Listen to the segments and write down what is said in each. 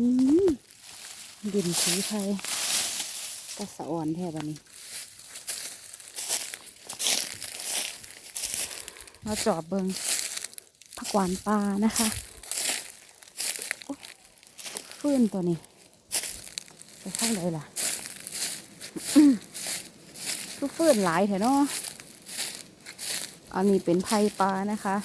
ดินสีไทยกระสะอ่อนแทบันนี้เราจอบเบิงผักหวานปลานะคะฟื้นตัวนี้ไปข้างใดล่ะอื้อคือฟื้นหลายแถเนาะอันนี้เป็นไผ่ปลานะคะ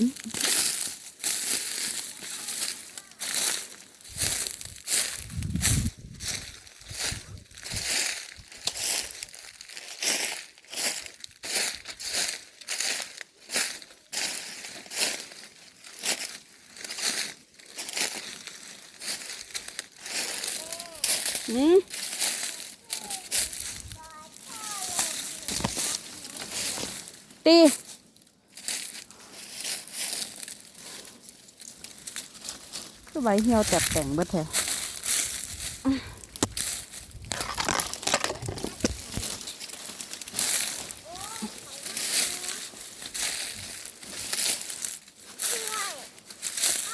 อืมตี คือใบเหี่ยวแตบแต่งเบิดแท้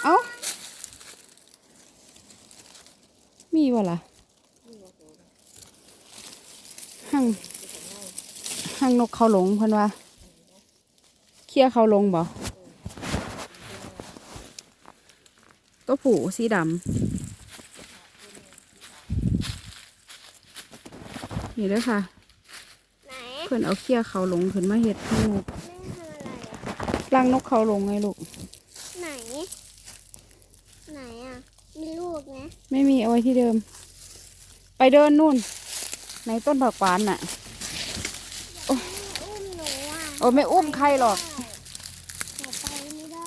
เอ้ามีวะล่ะหังหังนกเขาหลงเพิ่นว่า เคี้ยเขาลงบ่ ตัวผูสีดำนี่เด้อค่ะไหนเพิ่นเอาเคี้ยเขาหลงขึ้นมาเฮ็ดให้นกแม่ทำอะไรอะรังนกเขาหลงไงลูก ไหน ไหนอะ มีลูกไหมไม่มีเอาไว้ที่เดิม ไปเดินนู่น ในต้นผักหวานน่ะอุ้มหนูอะโอ้ไม่อุ้มใครหรอก หนูไปไม่ได้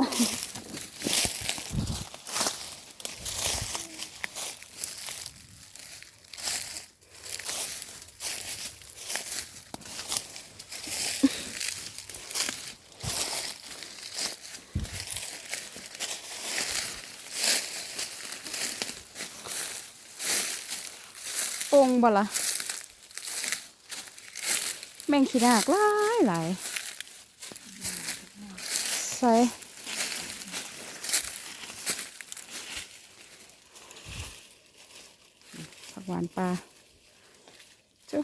โป่ งบ่ล่ะแมงขี้นากหลายหลายใส่ผักหวานปลาจุ๊